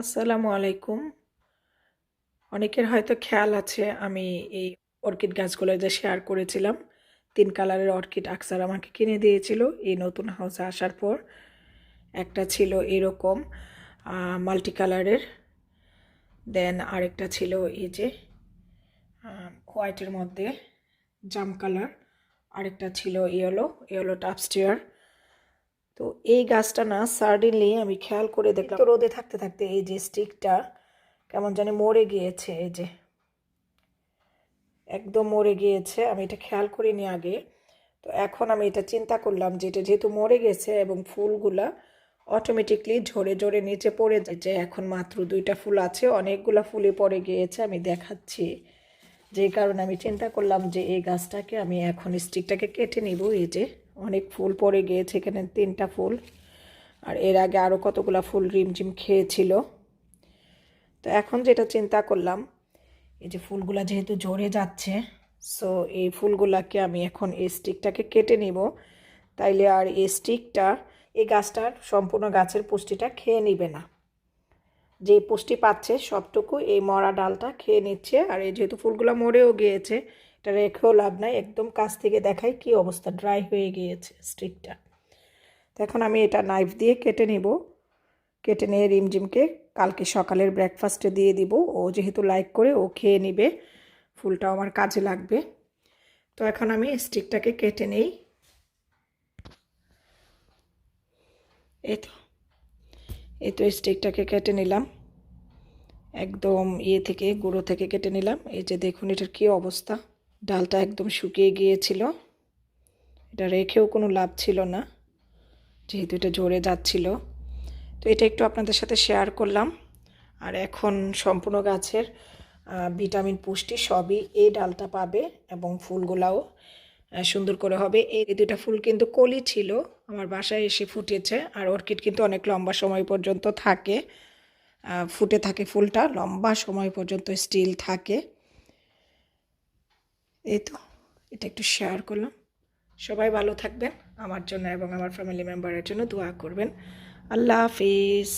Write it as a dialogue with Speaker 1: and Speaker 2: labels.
Speaker 1: আসসালামু আলাইকুম। অনেকের হয়তো খেয়াল আছে, আমি এই অর্কিড গাছগুলো যে শেয়ার করেছিলাম, তিন কালারের অর্কিড আকসার আমাকে কিনে দিয়েছিল, এই নতুন হাউসে আসার পর। একটা ছিল এরকম মাল্টি কালারের দেন আরেকটা ছিল এই যে হোয়াইটের মধ্যে, জাম কালার আরেকটা ছিল ইয়েলো ইয়েলো টাপস্টিয়ার তো এই গাছটা না সার্ডিনলি আমি খেয়াল করে দেখলাম। রোদে থাকতে থাকতে এই যে স্টিকটা কেমন জানি মরে গিয়েছে, এই যে। একদম মরে গিয়েছে, আমি এটা খেয়াল করিনি আগে। তো এখন আমি এটা চিন্তা করলাম যে এটা যেহেতু মরে গেছে এবং ফুলগুলা অটোমেটিকলি ঝরে ঝরে নিচে পড়ে যায়, যে এখন মাত্র দুইটা ফুল আছে, অনেকগুলা ফুলে পড়ে গিয়েছে, আমি দেখাচ্ছি। যে কারণে আমি চিন্তা করলাম যে এই গাছটাকে আমি এখন স্টিকটাকে কেটে নিব, এই যে। অনেক ফুল পড়ে গিয়েছে এখানে তিনটা ফুল। আর এর আগে আরও কতগুলা ফুল রিমঝিম খেয়েছিল। তো এখন যেটা চিন্তা করলাম, এই যে ফুলগুলা যেহেতু ঝরে যাচ্ছে সো এই ফুলগুলাকে আমি এখন এই স্টিকটাকে কেটে নিব। তাইলে আর এই স্টিকটা, এই গাছটার সম্পূর্ণ গাছের পুষ্টিটা খেয়ে নিবে না। যে পুষ্টি পাচ্ছে সবটুকু এই মরা ডালটা খেয়ে নিচ্ছে। আর এই যেহেতু ফুলগুলো মরেও গিয়েছে এটা রেখেও লাভ নাই, একদম কাছ থেকে দেখাই কি অবস্থা ড্রাই হয়ে গিয়েছে স্টিকটা তো এখন আমি এটা নাইফ দিয়ে কেটে নিব। কেটে নিয়ে রিমঝিমকে কালকে সকালের ব্রেকফাস্টে দিয়ে দিব। ও যেহেতু লাইক করে, ও খেয়ে নিবে। ফুলটাও আমার কাজে লাগবে। তো এখন আমি স্টিকটাকে কেটে নেই। এই তো এই তো স্টিকটাকে কেটে নিলাম। একদম ইয়ে থেকে, গুঁড়ো থেকে কেটে নিলাম। এই যে দেখুন, এটার কী অবস্থা। ডালটা একদম শুকিয়ে গিয়েছিল। এটা রেখেও কোনো লাভ ছিল না, যেহেতু এটা ঝরে যাচ্ছিল। তো এটা একটু আপনাদের সাথে শেয়ার করলাম। আর এখন সম্পূর্ণ গাছের ভিটামিন পুষ্টি সবই এই ডালটা পাবে এবং ফুলগুলাও সুন্দর করে হবে। এই দুটা ফুল কিন্তু কলি ছিল, আমার বাসায় এসে ফুটেছে। আর অর্কিড কিন্তু অনেক লম্বা সময় পর্যন্ত থাকে। ফুটে থাকে ফুলটা, লম্বা সময় পর্যন্ত স্টিল থাকে। এই তো, এটা একটু শেয়ার করলাম। সবাই ভালো থাকবেন, আমার জন্য এবং আমার ফ্যামিলি মেম্বারের জন্য দোয়া করবেন। আল্লাহ হাফিজ।